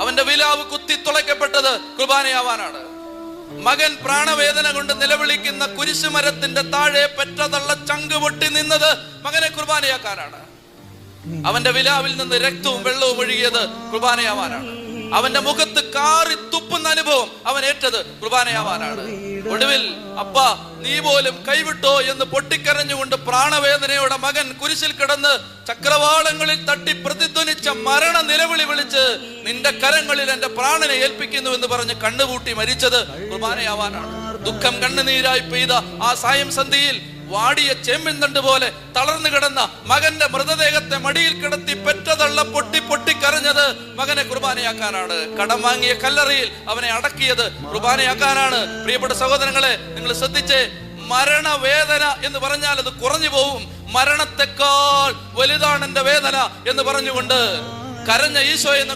അവന്റെ വിലാവ് കുത്തി തുളയ്ക്കപ്പെട്ടത് കുർബാനയാവാനാണ്. മകൻ പ്രാണവേദന കൊണ്ട് നിലവിളിക്കുന്ന കുരിശുമരത്തിന്റെ താഴെ പെറ്റതള്ള ചങ്ക് പൊട്ടി നിന്നത് മകനെ കുർബാനയാക്കാനാണ്. അവന്റെ വിലാവിൽ നിന്ന് രക്തവും വെള്ളവും ഒഴുകിയത് കുർബാനയാവാനാണ്. അവന്റെ മുഖത്ത് കാറി തുപ്പുന്ന അനുഭവം അവൻ ഏറ്റത് കുർബാനയാവാനാണ്. ഒടുവിൽ അപ്പ നീ പോലും കൈവിട്ടോ? എന്ന് പൊട്ടിക്കരഞ്ഞുകൊണ്ട് പ്രാണവേദനയോടെ മകൻ കുരിശിൽ കിടന്ന് ചക്രവാളങ്ങളിൽ തട്ടി പ്രതിധ്വനിച്ച മരണ നിലവിളി വിളിച്ച് നിന്റെ കരങ്ങളിൽ എന്റെ പ്രാണനെ ഏൽപ്പിക്കുന്നു എന്ന് പറഞ്ഞ് കണ്ണുകൂട്ടി മരിച്ചത് കുർബാനയാവാനാണ്. ദുഃഖം കണ്ണുനീരായി പെയ്ത ആ സായം സന്ധിയിൽ വാടിയ ചെമ്മിന്തണ്ട് പോലെ തളർന്നു കിടന്ന മകന്റെ മൃതദേഹത്തെ മടിയിൽ കിടത്തി പെറ്റതള്ള പൊട്ടി പൊട്ടി കരഞ്ഞത് മകനെ കുർബാനയാക്കാനാണ്. കടം വാങ്ങിയ കല്ലറയിൽ അവനെ അടക്കിയത് കുർബാനയാക്കാനാണ്. പ്രിയപ്പെട്ട സഹോദരങ്ങളെ നിങ്ങൾ ശ്രദ്ധിച്ചേ മരണവേദന എന്ന് പറഞ്ഞാൽ അത് കുറഞ്ഞു പോവും. മരണത്തെക്കാൾ വലുതാണ് എന്റെ വേദന എന്ന് പറഞ്ഞുകൊണ്ട് കരഞ്ഞ ഈശോ എന്ന്